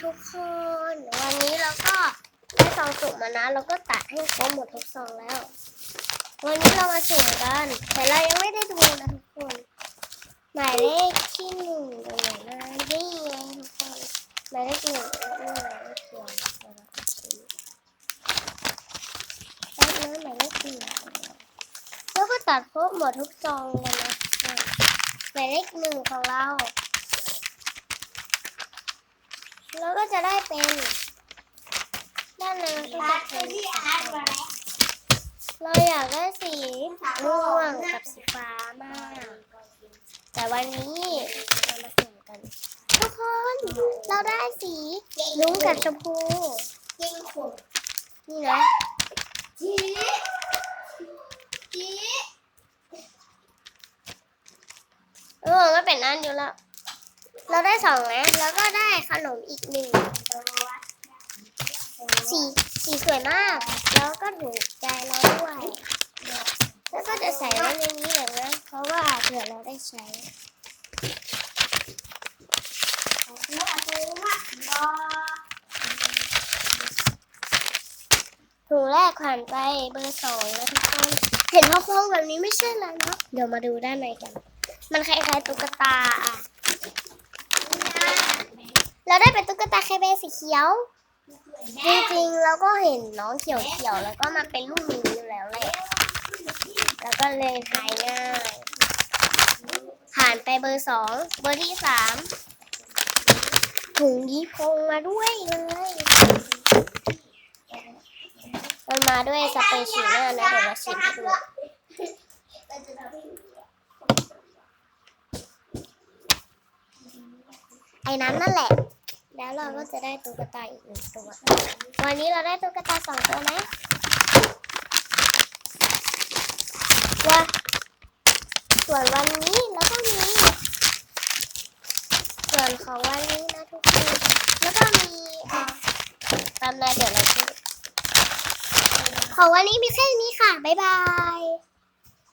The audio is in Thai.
ทุกคน วันนี้เราก็ได้ซองสุ่มมานะ เราก็ตัดให้ครบหมดทุกซองแล้ว วันนี้เรามาสุ่มกัน แต่เรายังไม่ได้ดูนะทุกคน หมายเลขที่หนึ่งอยู่ไหนนะนี่ไงทุกคนหมายเลขหนึ่งนี่หมายเลขเขียวแล้วนะหมายเลขหนึ่งแล้วก็ตัดครบหมดทุกซองเลยนะหมายเลขหนึ่งของเรา แล้วก็จะได้เป็นด้านในมันก็จะเป็นสีฟ้าเราอยากได้สีม่วงกับสีฟ้ามาก แต่วันนี้เรามาสุ่มกัน ทุกคนเราได้สีลุ้งกับชมพูยิงขมนี่นะจีจีเออก็เป็นอันอยู่แล้ว เราได้สองนะแล้วก็ได้ขนมอีกหนึ่งสีสีสวยมาก แล้วก็ถูกใจเราด้วยแล้วก็จะใส่ไว้ในนี้เลยนะเพราะว่าเผื่อเราได้ใช้แล้วอาจจะว่าบอถุงแรกผ่านไปเบอร์สองนะทุกคนเห็นพ่อโค้งแบบนี้ไม่ใช่แล้วเนาะเดี๋ยวมาดูด้านในกัน มันคล้ายๆตุ๊กตาอะ เราได้เป็นตุ๊กตาแคเบสีเขียว จริงๆเราก็เห็นน้องเขียวๆแล้วก็มาเป็นลูกนี้อยู่แล้วแหละแล้วก็เลยทายง่าย ผ่านไปเบอร์สองเบอร์ที่สามถุงยีพงมาด้วยเลยมันมาด้วยสเปรย์ฉีดหน้านะเดี๋ยวเราฉีดให้ดูไอ้นั้นนั่นแหละ แล้วเราก็จะได้ตุ๊กตาอีกหนึ่งตัว วันนี้เราได้ตุ๊กตาสองตัวนะว่าส่วนวันนี้เราก็มีส่วนของวันนี้นะทุกคนแล้วก็มีเอ่อตามนายเดี๋ยวเราจะของวันนี้มีแค่นี้ค่ะ บ๊ายบาย